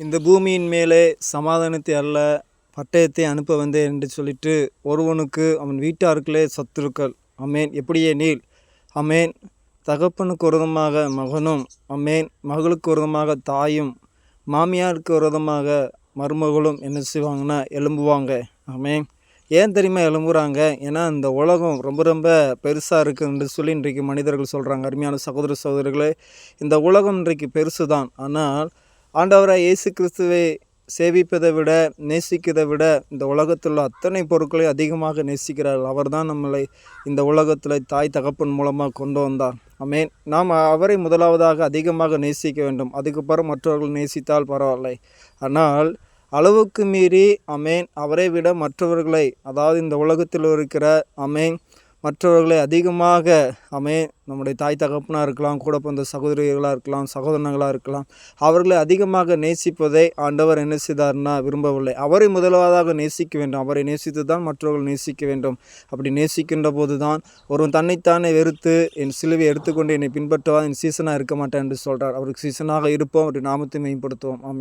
இந்த பூமியின் மேலே சமாதானத்தை அல்ல பட்டயத்தை அனுப்ப வந்தேன் என்று சொல்லிட்டு ஒருவனுக்கு அவன் வீட்டாருக்களே சத்துருக்கள். அமேன் எப்படியே நீல் அமேன் தகப்பனுக்கு விரதமாக மகனும் அமேன் மகளுக்கு விரதமாக தாயும் மாமியாருக்கு விரதமாக மருமகளும் என்ன செய்வாங்கன்னா எலும்புவாங்க அமேன் ஏன் தெரியுமா எழும்புறாங்க? ஏன்னா இந்த உலகம் ரொம்ப ரொம்ப பெருசாக இருக்குதுன்னு சொல்லி இன்றைக்கு மனிதர்கள் சொல்கிறாங்க அருமையான சகோதர சகோதரர்களே இந்த உலகம் இன்றைக்கு பெருசு தான் ஆனால் ஆண்டவராக இயேசு கிறிஸ்துவை சேவிப்பதை விட நேசிக்கிறதை விட இந்த உலகத்தில் உள்ள அத்தனை பொருட்களை அதிகமாக நேசிக்கிறார். அவர் தான் நம்மளை இந்த உலகத்தில் தாய் தகப்பன் மூலமாக கொண்டு வந்தார். அமேன் நாம் அவரை முதலாவதாக அதிகமாக நேசிக்க வேண்டும். அதுக்கப்புறம் மற்றவர்கள் நேசித்தால் பரவாயில்லை. ஆனால் அளவுக்கு மீறி அமேன் அவரை விட மற்றவர்களை அதாவது இந்த உலகத்தில் இருக்கிற அமேன் மற்றவர்களை அதிகமாக அமே நம்முடைய தாய் தகப்பனாக இருக்கலாம் கூட பிறந்த சகோதரிகளாக இருக்கலாம் சகோதரங்களாக இருக்கலாம் அவர்களை அதிகமாக நேசிப்பதை ஆண்டவர் என்ன செய்தார்னா விரும்பவில்லை. அவரை முதலாவதாக நேசிக்க வேண்டும். அவரை நேசித்து தான் மற்றவர்கள் நேசிக்க வேண்டும். அப்படி நேசிக்கின்ற போது தான் ஒருவன் தன்னைத்தானே வெறுத்து என் சிலுவை எடுத்துக்கொண்டு என்னை பின்பற்றவா என் சீசனாக இருக்க மாட்டேன் என்று சொல்கிறார் அவருக்கு சீசனாக இருப்போம். அவருடைய நாமத்தை மேம்படுத்துவோம். ஆமே